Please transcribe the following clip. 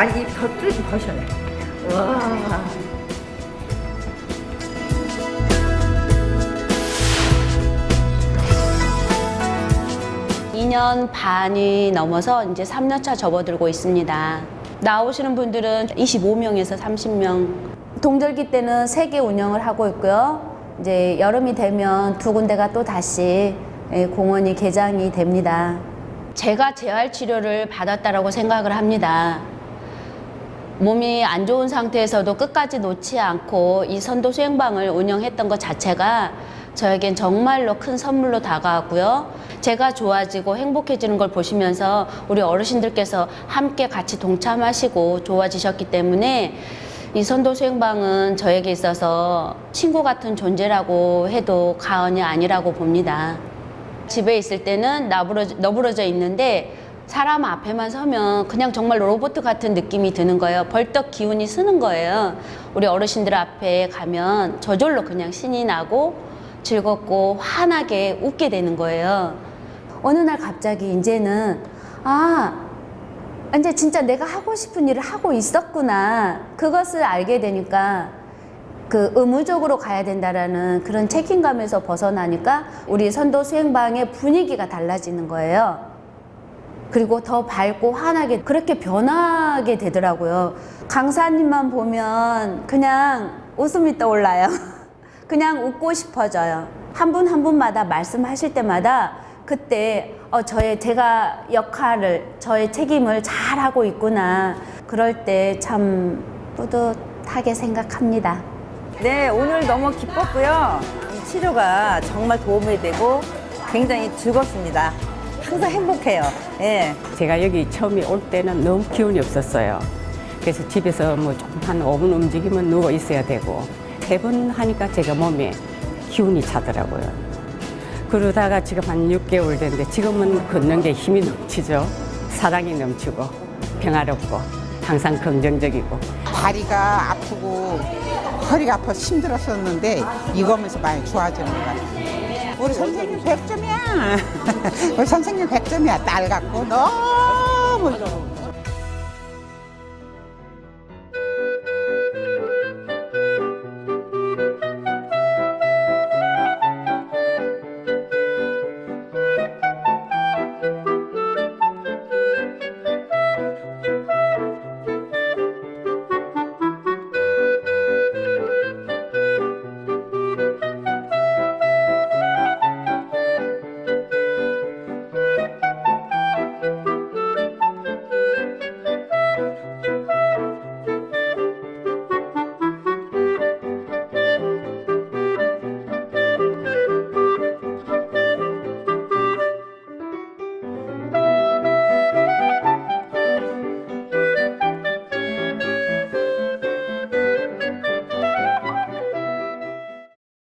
아니 이 겉을 좀 보셔요. 와. 2년 반이 넘어서 이제 3년차 접어들고 있습니다. 나오시는 분들은 25명에서 30명. 동절기 때는 세 개 운영을 하고 있고요. 이제 여름이 되면 두 군데가 또 다시 예, 공원이 개장이 됩니다. 제가 재활 치료를 받았다라고 생각을 합니다. 몸이 안 좋은 상태에서도 끝까지 놓지 않고 이 선도 수행방을 운영했던 것 자체가 저에겐 정말로 큰 선물로 다가왔고요. 제가 좋아지고 행복해지는 걸 보시면서 우리 어르신들께서 함께 같이 동참하시고 좋아지셨기 때문에 이 선도 수행방은 저에게 있어서 친구 같은 존재라고 해도 과언이 아니라고 봅니다. 집에 있을 때는 나부러져, 너부러져 있는데 사람 앞에만 서면 그냥 정말 로봇 같은 느낌이 드는 거예요. 벌떡 기운이 쓰는 거예요. 우리 어르신들 앞에 가면 저절로 그냥 신이 나고 즐겁고 환하게 웃게 되는 거예요. 어느 날 갑자기 이제는 아, 이제 진짜 내가 하고 싶은 일을 하고 있었구나. 그것을 알게 되니까 그 의무적으로 가야 된다라는 그런 책임감에서 벗어나니까 우리 선도 수행방의 분위기가 달라지는 거예요. 그리고 더 밝고 환하게 그렇게 변하게 되더라고요. 강사님만 보면 그냥 웃음이 떠올라요. 그냥 웃고 싶어져요. 한분한 분마다 말씀하실 때마다 그때 어, 저의 제가 역할을 저의 책임을 잘 하고 있구나. 그럴 때 참 뿌듯하게 생각합니다. 네, 오늘 너무 기뻤고요. 이 치료가 정말 도움이 되고 굉장히 즐겁습니다. 항상 행복해요. 예. 제가 여기 처음에 올 때는 너무 기운이 없었어요. 그래서 집에서 뭐좀한 5분 움직이면 누워 있어야 되고 세 번 하니까 제가 몸에 기운이 차더라고요. 그러다가 지금 한 6개월 됐는데 지금은 걷는 게 힘이 넘치죠. 사랑이 넘치고 평화롭고 항상 긍정적이고 다리가 아프고 허리가 아파서 힘들었었는데 이거 하면서 많이 좋아지는 것 같아요. 우리 선생님 100점이야. 우리 선생님 100점이야. 딸 같고 너무